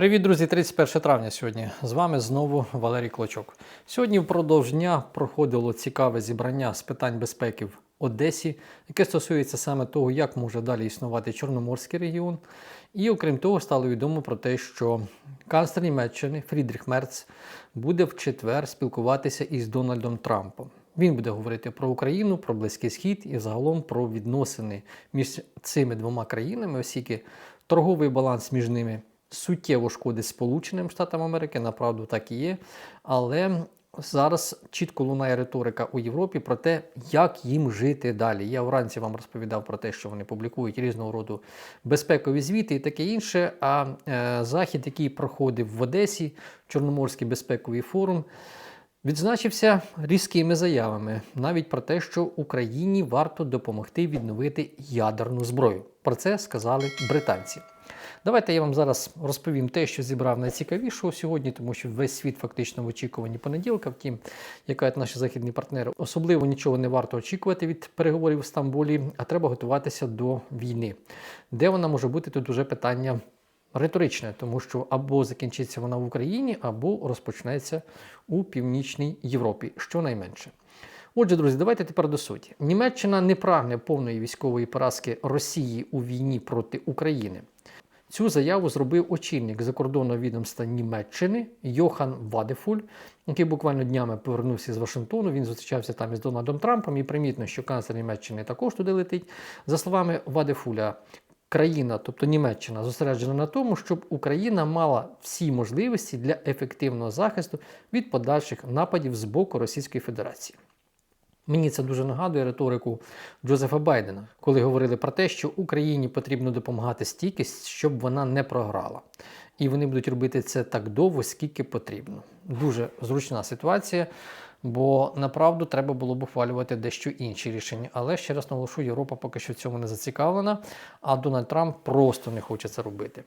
Привіт, друзі! 31 травня сьогодні. З вами знову Валерій Клочок. Сьогодні впродовж дня проходило цікаве зібрання з питань безпеки в Одесі, яке стосується саме того, як може далі існувати Чорноморський регіон. І окрім того, стало відомо про те, що канцлер Німеччини Фрідріх Мерц буде в четвер спілкуватися із Дональдом Трампом. Він буде говорити про Україну, про Близький Схід і загалом про відносини між цими двома країнами, оскільки торговий баланс між ними суттєво шкодить Сполученим Штатам Америки, направду так і є. Але зараз чітко лунає риторика у Європі про те, як їм жити далі. Я вранці вам розповідав про те, що вони публікують різного роду безпекові звіти і таке інше. А е, захід, який проходив в Одесі, Чорноморський безпековий форум. Відзначився різкими заявами навіть про те, що Україні варто допомогти відновити ядерну зброю. Про це сказали британці. Давайте я вам зараз розповім те, що зібрав найцікавішого сьогодні, тому що весь світ фактично в очікуванні понеділка. Втім, як кажуть наші західні партнери, особливо нічого не варто очікувати від переговорів в Стамбулі, а треба готуватися до війни. Де вона може бути тут уже питання риторичне, тому що або закінчиться вона в Україні, або розпочнеться у північній Європі, щонайменше. Отже, друзі, давайте тепер до суті. Німеччина не прагне повної військової поразки Росії у війні проти України. Цю заяву зробив очільник закордонного відомства Німеччини Йохан Вадефуль, який буквально днями повернувся з Вашингтону. Він зустрічався там із Дональдом Трампом, і примітно, що канцлер Німеччини також туди летить. За словами Вадефуля, країна, тобто Німеччина, зосереджена на тому, щоб Україна мала всі можливості для ефективного захисту від подальших нападів з боку Російської Федерації. Мені це дуже нагадує риторику Джозефа Байдена, коли говорили про те, що Україні потрібно допомагати стільки, щоб вона не програла. І вони будуть робити це так довго, скільки потрібно. Дуже зручна ситуація, бо направду треба було б ухвалювати дещо інші рішення. Але ще раз наголошую, Європа поки що в цьому не зацікавлена, а Дональд Трамп просто не хоче це робити.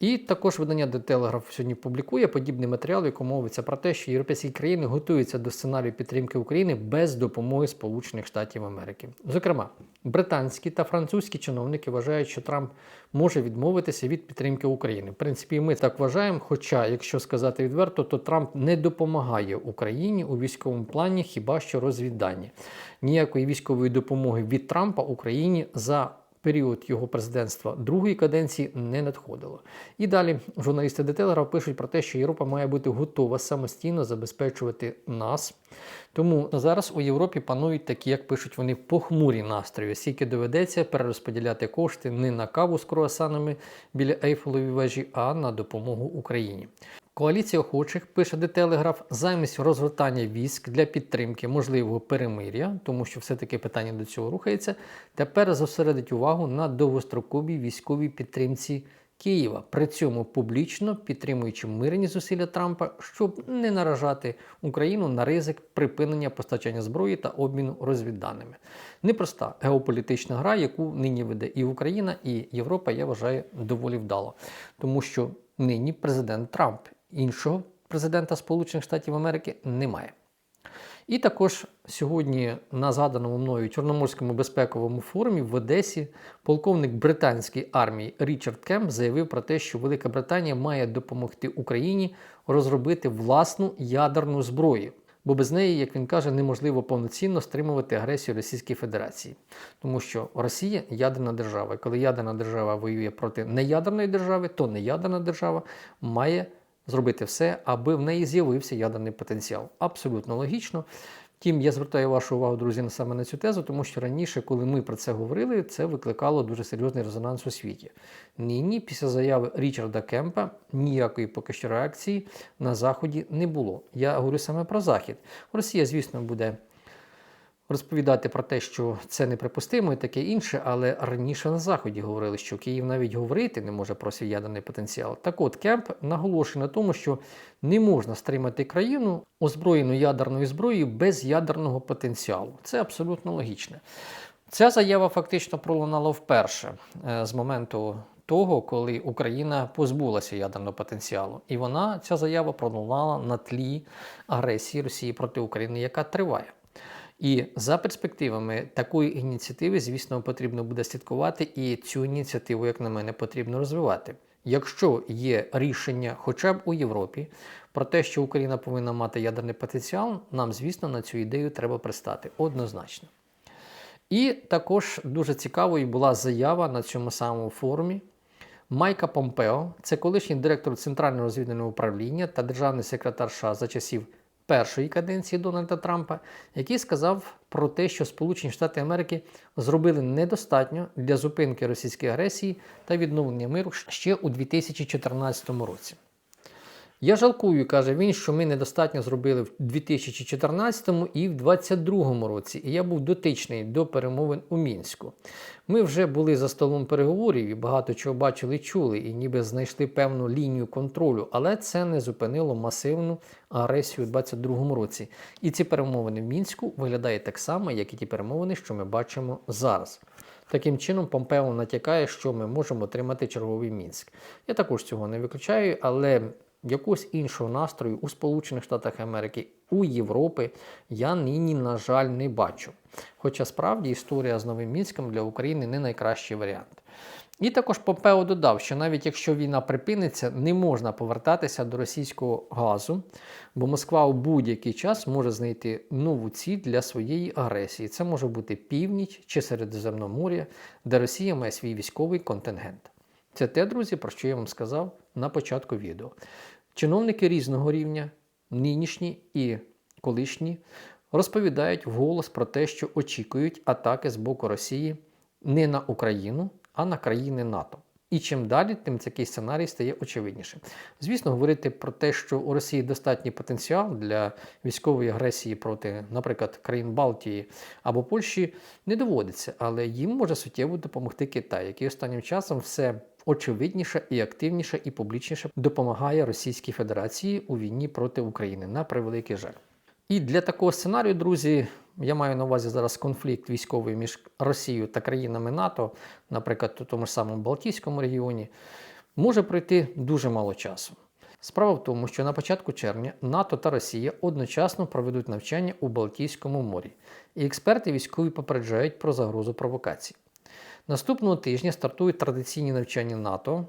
І також видання The Telegraph сьогодні публікує подібний матеріал, в якому мовиться про те, що європейські країни готуються до сценарію підтримки України без допомоги Сполучених Штатів Америки. Зокрема, британські та французькі чиновники вважають, що Трамп може відмовитися від підтримки України. В принципі, ми так вважаємо. Хоча, якщо сказати відверто, то Трамп не допомагає Україні у військовому плані, хіба що розвіддані. Ніякої військової допомоги від Трампа Україні за період його президентства другої каденції не надходило. І далі журналісти Детелера пишуть про те, що Європа має бути готова самостійно забезпечувати нас. Тому зараз у Європі панують такі, як пишуть вони, похмурі настрої, оскільки доведеться перерозподіляти кошти не на каву з круасанами біля Ейфелевої вежі, а на допомогу Україні. Коаліція охочих, пише де Телеграф, замість розгортання військ для підтримки можливого перемир'я, тому що все-таки питання до цього рухається, тепер зосередить увагу на довгостроковій військовій підтримці Києва, при цьому публічно підтримуючи мирні зусилля Трампа, щоб не наражати Україну на ризик припинення постачання зброї та обміну розвідданими. Непроста геополітична гра, яку нині веде і Україна, і Європа, я вважаю, доволі вдало, тому що нині президент Трамп іншого президента Сполучених Штатів Америки немає. І також сьогодні на згаданому мною Чорноморському безпековому форумі в Одесі полковник британської армії Річард Кемп заявив про те, що Велика Британія має допомогти Україні розробити власну ядерну зброю. Бо без неї, як він каже, неможливо повноцінно стримувати агресію Російської Федерації, тому що Росія ядерна держава. І коли ядерна держава воює проти неядерної держави, то неядерна держава має зробити все, аби в неї з'явився ядерний потенціал. Абсолютно логічно. Втім, я звертаю вашу увагу, друзі, саме на цю тезу, тому що раніше, коли ми про це говорили, це викликало дуже серйозний резонанс у світі. Нині, після заяви Річарда Кемпа, ніякої поки що реакції на Заході не було. Я говорю саме про Захід. Росія, звісно, буде розповідати про те, що це неприпустимо і таке інше, але раніше на Заході говорили, що Київ навіть говорити не може про свій ядерний потенціал. Так от Кемп наголошує на тому, що не можна стримати країну озброєну ядерною зброєю без ядерного потенціалу. Це абсолютно логічно. Ця заява фактично пролунала вперше е, з моменту. Того, коли Україна позбулася ядерного потенціалу, і вона ця заява пролунала на тлі агресії Росії проти України, яка триває. І за перспективами такої ініціативи, звісно, потрібно буде слідкувати, і цю ініціативу, як на мене, потрібно розвивати. якщо є рішення, хоча б у Європі, про те, що Україна повинна мати ядерний потенціал, нам, звісно, на цю ідею треба пристати однозначно. І також дуже цікавою була заява на цьому самому форумі Майка Помпео, це колишній директор Центрального розвідувального управління та державний секретар США за часів першої каденції Дональда Трампа, який сказав про те, що Сполучені Штати Америки зробили недостатньо для зупинки російської агресії та відновлення миру ще у 2014 році. Я жалкую, каже він, що ми недостатньо зробили в 2014 і в 2022 році. І я був дотичний до перемовин у мінську. Ми вже були за столом переговорів і багато чого бачили чули, і ніби знайшли певну лінію контролю, але це не зупинило масивну агресію у 2022 році. І ці перемовини в мінську виглядають так само, як і ті перемовини, що ми бачимо зараз. Таким чином, Помпео натякає, що ми можемо отримати черговий мінськ. Я також цього не виключаю, але якогось іншого настрою у Сполучених Штатах Америки, у Європи я нині, на жаль, не бачу. Хоча справді історія з Новим Мінськом для України не найкращий варіант. І також Помпео додав, що навіть якщо війна припиниться, не можна повертатися до російського газу, бо Москва у будь-який час може знайти нову ціль для своєї агресії. Це може бути північ чи Середземномор'я, де Росія має свій військовий контингент. Це те, друзі, про що я вам сказав на початку відео. Чиновники різного рівня, нинішні і колишні, розповідають вголос про те, що очікують атаки з боку Росії не на Україну, а на країни НАТО. І чим далі, тим такий сценарій стає очевиднішим. Звісно, говорити про те, що у Росії достатній потенціал для військової агресії проти, наприклад, країн Балтії або Польщі, не доводиться, але їм може суттєво допомогти Китай, який останнім часом все очевидніше і активніше і публічніше допомагає Російській Федерації у війні проти України на превеликий жаль. І для такого сценарію, друзі, я маю на увазі зараз конфлікт військовий між Росією та країнами НАТО, наприклад, у тому ж самому Балтійському регіоні, може пройти дуже мало часу. Справа в тому, що на початку червня НАТО та Росія одночасно проведуть навчання у Балтійському морі, і експерти військові попереджають про загрозу провокацій. Наступного тижня стартують традиційні навчання НАТО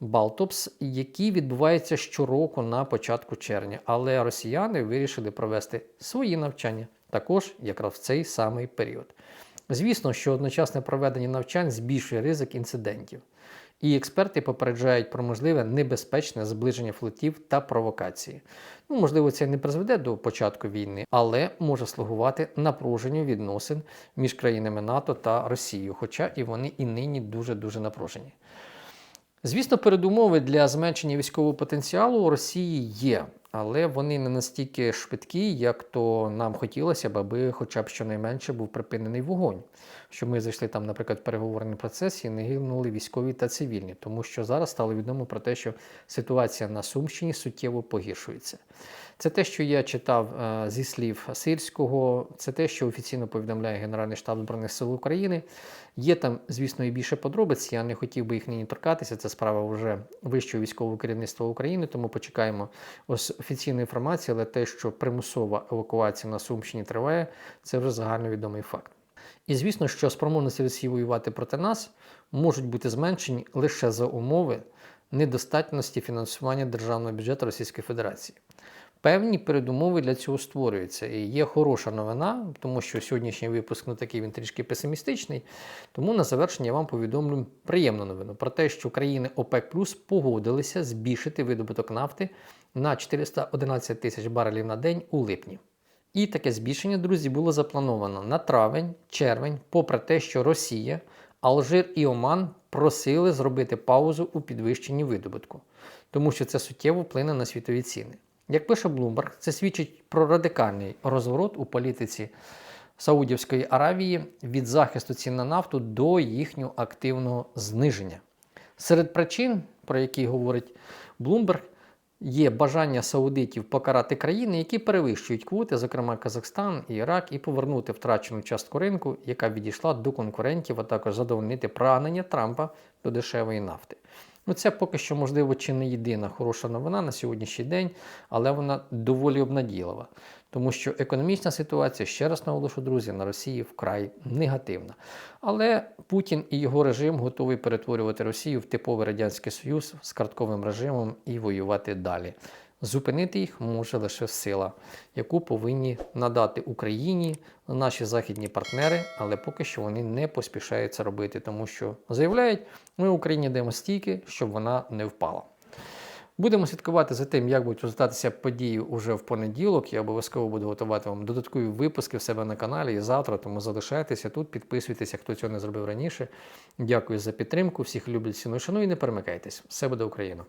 Балтопс, які відбуваються щороку на початку червня. Але росіяни вирішили провести свої навчання також якраз в цей самий період. Звісно, що одночасне проведення навчань збільшує ризик інцидентів. І експерти попереджають про можливе небезпечне зближення флотів та провокації. Ну, можливо, це не призведе до початку війни, але може слугувати напруженню відносин між країнами НАТО та Росією, хоча і вони і нині дуже-дуже напружені. Звісно, передумови для зменшення військового потенціалу у Росії є, але вони не настільки швидкі, як то нам хотілося б, аби хоча б щонайменше був припинений вогонь. Щоб ми зайшли там, наприклад, в переговорний процес і не гинули військові та цивільні, тому що зараз стало відомо про те, що ситуація на Сумщині суттєво погіршується. Це те, що я читав е, зі слів Сирського, це те, що офіційно повідомляє Генеральний штаб Збройних сил України. Є там, звісно, і більше подробиць. Я не хотів би їх нині торкатися. Це справа вже вищого військового керівництва України, тому почекаємо офіційної інформації, але те, що примусова евакуація на Сумщині триває, це вже загальновідомий факт. І звісно, що спроможності Росії воювати проти нас можуть бути зменшені лише за умови недостатності фінансування державного бюджету Російської Федерації. Певні передумови для цього створюються. І є хороша новина, тому що сьогоднішній випуск ну, такий він трішки песимістичний. Тому на завершення я вам повідомлю приємну новину про те, що країни ОПЕК Плюс погодилися збільшити видобуток нафти на 411 тисяч барелів на день у липні. І таке збільшення, друзі, було заплановано на травень, червень, попри те, що Росія, Алжир і Оман просили зробити паузу у підвищенні видобутку, тому що це суттєво вплине на світові ціни. Як пише Bloomberg, це свідчить про радикальний розворот у політиці Саудівської Аравії від захисту цін на нафту до їхнього активного зниження. Серед причин, про які говорить Bloomberg, є бажання саудитів покарати країни, які перевищують квоти, зокрема Казахстан і Ірак, і повернути втрачену частку ринку, яка відійшла до конкурентів, а також задовольнити прагнення Трампа до дешевої нафти. Ну, це поки що, можливо, чи не єдина хороша новина на сьогоднішній день, але вона доволі обнадійлива. Тому що економічна ситуація, ще раз наголошу, друзі, на Росії вкрай негативна. Але Путін і його режим готові перетворювати Росію в типовий радянський союз з картковим режимом і воювати далі. Зупинити їх може лише сила, яку повинні надати Україні наші західні партнери, але поки що вони не поспішають це робити, тому що заявляють, ми Україні даємо стільки, щоб вона не впала. Будемо слідкувати за тим, як будуть розвиватися події уже в понеділок. Я обов'язково буду готувати вам додаткові випуски в себе на каналі і завтра. Тому залишайтеся тут, підписуйтеся, хто цього не зробив раніше. Дякую за підтримку. Всіх люблю, ціную, шаную і не перемикайтесь. Все буде Україна!